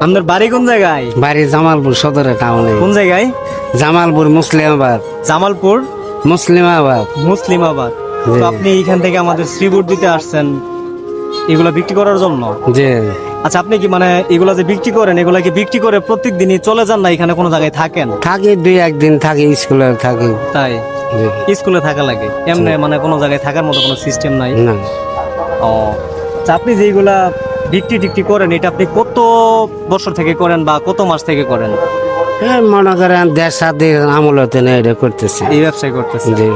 আপনার বাড়ি কোন জায়গায়? বাড়ি জামালপুর সদরে টাউনে। কোন জায়গায়? জামালপুর মুসলিমাবাদ। জামালপুর? মুসলিমাবাদ। মুসলিমাবাদ। তো আপনি এখান থেকে আমাদের শ্রীপুর দিতে আসছেন। এগুলা বিক্রি করার জন্য? জি। আচ্ছা আপনি কি মানে এগুলা যে বিক্রি করেন এগুলা কি বিক্রি করে প্রত্যেক দিনই চলে যান না এখানে কোনো জায়গায় থাকেন? থাকি দুই একদিন থাকি স্কুলে থাকি। তাই। স্কুলে থাকা লাগে। এমনি মানে কোনো জায়গায় থাকার মতো কোনো সিস্টেম নাই? না। ও। আচ্ছা আপনি যেগুলা বিক্রি টিক্রি করেন এটা আপনি কত বছর থেকে করেন বা কত মাস থেকে করেন? মনে করেন দেড় সাত দিন আমলতে না এটা করতেছি। এই ব্যবসায় করতেছেন? জি।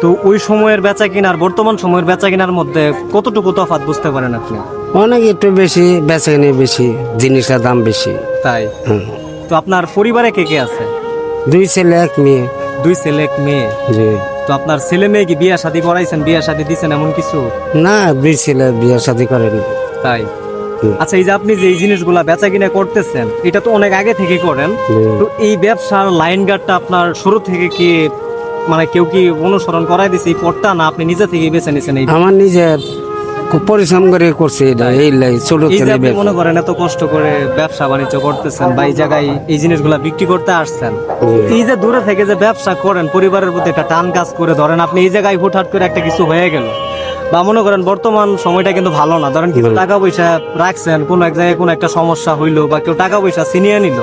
তো ওই সময়ের বেচা কিনার বর্তমান সময়ের বেচা কিনার মধ্যে কতটুকু তফাৎ বুঝতে পারেন আপনি? অনেক একটু বেশি বেচা কিনে বেশি জিনিসের দাম বেশি। তাই। তো আপনার পরিবারে কে কে আছে? দুই ছেলে এক মেয়ে। দুই ছেলে এক মেয়ে? জি। তো আপনার ছেলে মেয়ে কি বিয়া শাদী করাইছেন বিয়া শাদী দিছেন এমন কিছু? না দুই ছেলে বিয়ে শাদী করেনি। তাই? আচ্ছা এই যে আপনি যে এই জিনিসগুলা বেচা কিনা করতেছেন এটা তো অনেক আগে থেকে করেন। তো এই ব্যবসার লাইন গার্ডটা আপনার শুরু থেকে কি মানে কেউ কি অনুসরণ করাই দিছে এই পথটা না আপনি নিজে থেকে বেছে নিছেন এই আমার নিজের খুব পরিশ্রম করে করছি এটা এই ছোট ছেলে মনে করেন এত কষ্ট করে ব্যবসা বাণিজ্য করতেছেন বা এই জায়গায় এই জিনিসগুলা বিক্রি করতে আসছেন এই যে দূরে থেকে যে ব্যবসা করেন পরিবারের প্রতি একটা টান কাজ করে ধরেন আপনি এই জায়গায় হুটহাট করে একটা কিছু হয়ে গেল। বা মনে করেন বর্তমান সময়টা কিন্তু ভালো না। ধরেন কিছু হুম। টাকা পয়সা রাখছেন কোন এক জায়গায় কোনো একটা সমস্যা হইল বা কেউ টাকা পয়সা ছিনিয়ে নিল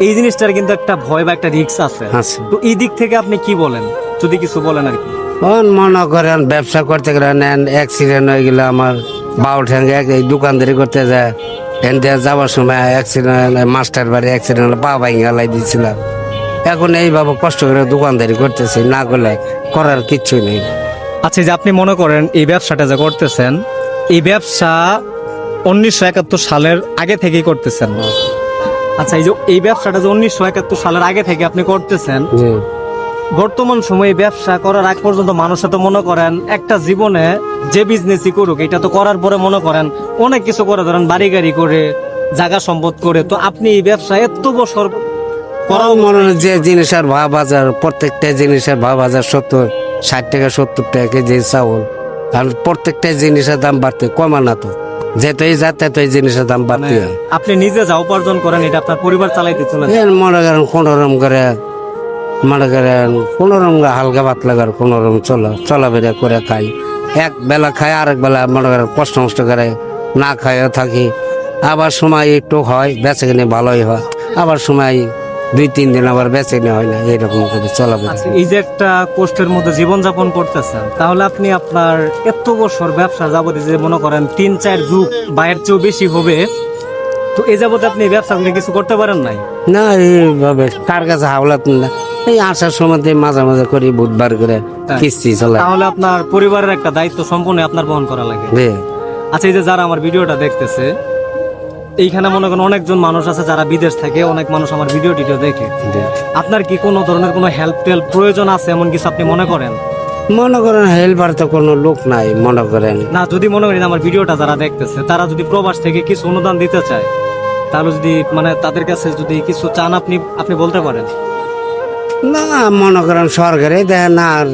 এই জিনিসটার কিন্তু একটা ভয় বা একটা রিস্ক আছে। তো এই দিক থেকে আপনি কি বলেন? যদি কিছু বলেন আর কি। মনে করেন ব্যবসা করতে গেলে নেন অ্যাক্সিডেন্ট হয়ে গেলে আমার বাউ ঠ্যাঙ্গে এক এই দোকানদারি করতে যায় এন দিয়ে যাওয়ার সময় অ্যাক্সিডেন্ট মাস্টার বাড়ি অ্যাক্সিডেন্ট পা ভাঙি হালাই দিয়েছিলাম। এখন এইভাবে কষ্ট করে দোকানদারি করতেছি না করলে করার কিচ্ছু নেই। আচ্ছা যে আপনি মনে করেন এই ব্যবসাটা যে করতেছেন এই ব্যবসা উনিশশো একাত্তর সালের আগে থেকেই করতেছেন আচ্ছা এই যে এই ব্যবসাটা যে উনিশশো একাত্তর সালের আগে থেকে আপনি করতেছেন বর্তমান সময়ে ব্যবসা করার আগ পর্যন্ত মানুষে তো মনে করেন একটা জীবনে যে বিজনেসই করুক এটা তো করার পরে মনে করেন অনেক কিছু করে ধরেন বাড়ি গাড়ি করে জায়গা সম্পদ করে তো আপনি এই ব্যবসা এত বছর করাও মনে যে জিনিসের ভাব বাজার প্রত্যেকটা জিনিসের ভাব বাজার সত্তর। ষাট টাকা সত্তর টাকা কেজি চাউল। আর প্রত্যেকটা জিনিসের দাম বাড়তে কমা না তো। যেতই যাতে তো এই জিনিসের দাম বাড়তে। আপনি নিজে যা উপার্জন করেন এটা আপনার পরিবার চালাইতে চলে মনে করেন কোনোরম করে মনে করেন কোনোরম হালকা পাতলা করে কোনোরম চলা চলাফেরা করে খাই। এক বেলা খাই আরেক বেলা মনে করেন কষ্ট মষ্ট করে না খাইও থাকি। আবার সময় একটু হয় বেঁচে কিনে ভালোই হয়। আবার সময় দুই তিন দিন আবার বেঁচে কিনে হয় না এরকম করে চলাফেরা আচ্ছা এই যে একটা কষ্টের মধ্যে জীবন যাপন করতেছেন তাহলে আপনি আপনার এত বছর ব্যবসা যাবতে যে মনে করেন তিন চার যুগ বাইরের চেয়েও বেশি হবে তো এই যাবতে আপনি ব্যবসা করে কিছু করতে পারেন নাই? না এইভাবে কার কাছে হাওলাত না এই আসার সময় মাঝে মাঝে করি বুধবার করে কিস্তি চলা। তাহলে আপনার পরিবারের একটা দায়িত্ব সম্পূর্ণ আপনার বহন করা লাগে। আচ্ছা এই যে যারা আমার ভিডিওটা দেখতেছে এইখানে মনে করেন অনেকজন মানুষ আছে যারা বিদেশ থেকে অনেক মানুষ আমার ভিডিও টিডিও দেখে। আপনার কি কোনো ধরনের কোনো হেল্প টেল্প প্রয়োজন আছে এমন কিছু আপনি মনে করেন? মনে করেন হেল্পার তো কোনো লোক নাই মনে করেন। না যদি মনে করেন আমার ভিডিওটা যারা দেখতেছে তারা যদি প্রবাস থেকে কিছু অনুদান দিতে চায় তাহলে যদি মানে তাদের কাছে যদি কিছু চান আপনি আপনি বলতে পারেন? না মনে করেন সরকারে দেয় না আর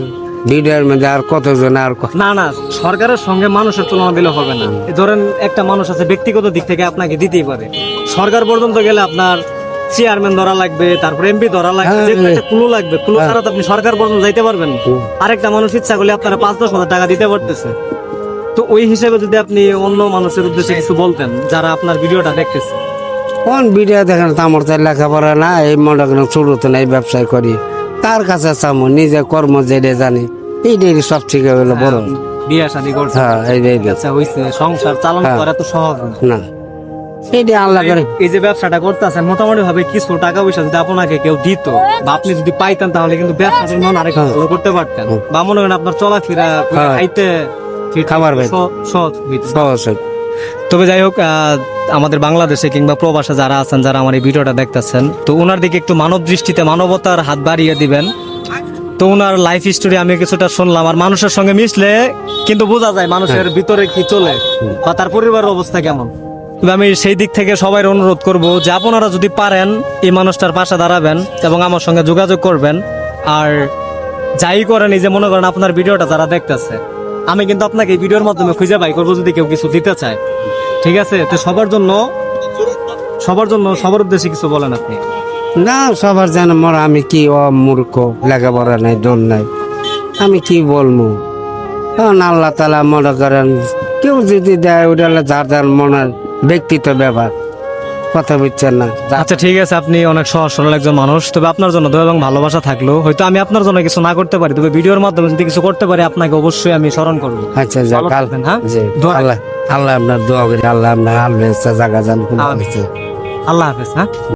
ভিডিওর মধ্যে আর কতজন আর না না সরকারের সঙ্গে মানুষের তুলনা দিলে হবে না। ধরেন একটা মানুষ আছে ব্যক্তিগত দিক থেকে আপনাকে দিতেই পারে। সরকার পর্যন্ত গেলে আপনার চেয়ারম্যান ধরা লাগবে তারপর এমপি ধরা লাগবে হ্যাঁ, যে কোনো হ্যাঁ। একটা ক্লু লাগবে। ক্লু ছাড়া তো আপনি সরকার পর্যন্ত যাইতে পারবেন না। আরেকটা মানুষ ইচ্ছা করলে আপনারা পাঁচ দশ হাজার টাকা দিতে পারতেছে। তো ওই হিসেবে যদি আপনি অন্য মানুষের উদ্দেশ্যে কিছু বলতেন যারা আপনার ভিডিওটা দেখতেছে। কোন ভিডিও দেখেন তো আমার তো লেখাপড়া না এই মনে করেন শুরুতে না এই ব্যবসায় করি। তার কাছে চামো? নিজে কর্ম যেটা জানি। এইটাই সব ঠিক হলো বড় বিয়ে শাদী করছে। হ্যাঁ এইটাই আচ্ছা হইছে। সংসার চালন হ্যাঁ। করা তো সহজ না। এইটা আল্লাহ করে। এই যে ব্যবসাটা করতেছেন মোটামুটি ভাবে কিছু টাকা পয়সা যদি আপনাকে কেউ দিত বা আপনি যদি পাইতেন তাহলে কিন্তু ব্যবসাটা মন আরেক ভালো করতে পারতেন। বা মনে করেন আপনার চলাফেরা হ্যাঁ। খাইতে খাবার সহজ। সহজ তবে যাই হোক আহ, আমাদের বাংলাদেশে কিংবা প্রবাসে যারা আছেন যারা আমার এই ভিডিওটা দেখতেছেন তো ওনার দিকে একটু মানব দৃষ্টিতে মানবতার হাত বাড়িয়ে দিবেন। তো ওনার লাইফ স্টোরি আমি কিছুটা শুনলাম। আর মানুষের সঙ্গে মিশলে কিন্তু বোঝা যায় মানুষের ভিতরে কি চলে বা তার পরিবারের অবস্থা কেমন। আমি সেই দিক থেকে সবাই অনুরোধ করব যে আপনারা যদি পারেন এই মানুষটার পাশে দাঁড়াবেন এবং আমার সঙ্গে যোগাযোগ করবেন। আর যাই করেন এই যে মনে করেন আপনার ভিডিওটা যারা দেখতেছে আমি কিন্তু আপনাকে এই ভিডিওর মাধ্যমে খুঁজে বাই করব যদি কেউ কিছু দিতে চায়। ঠিক আছে? তো সবার জন্য সবার জন্য সবার উদ্দেশ্যে কিছু বলেন আপনি। না সবার জানে মরা আমি কি অমূর্খ লেখাপড়া নাই দোন নাই। আমি কি বলব? এখন আল্লাহ তালা মনে করেন কেউ যদি দেয় ওটা যার যার মনের ব্যক্তিত্ব ব্যাপার। কথা বুঝছেন না? আচ্ছা ঠিক আছে আপনি অনেক সহজ সরল একজন মানুষ। তবে আপনার জন্য দয়া এবং ভালোবাসা থাকল। হয়তো আমি আপনার জন্য কিছু না করতে পারি তবে ভিডিওর মাধ্যমে যদি কিছু করতে পারি আপনাকে অবশ্যই আমি স্মরণ করব। আচ্ছা হ্যাঁ? আল্লাহ আল্লাহ আপনার দোয়া করি আল্লাহ আপনার আল্লাহ জায়গা জান আল্লাহ হাফেজ হ্যাঁ?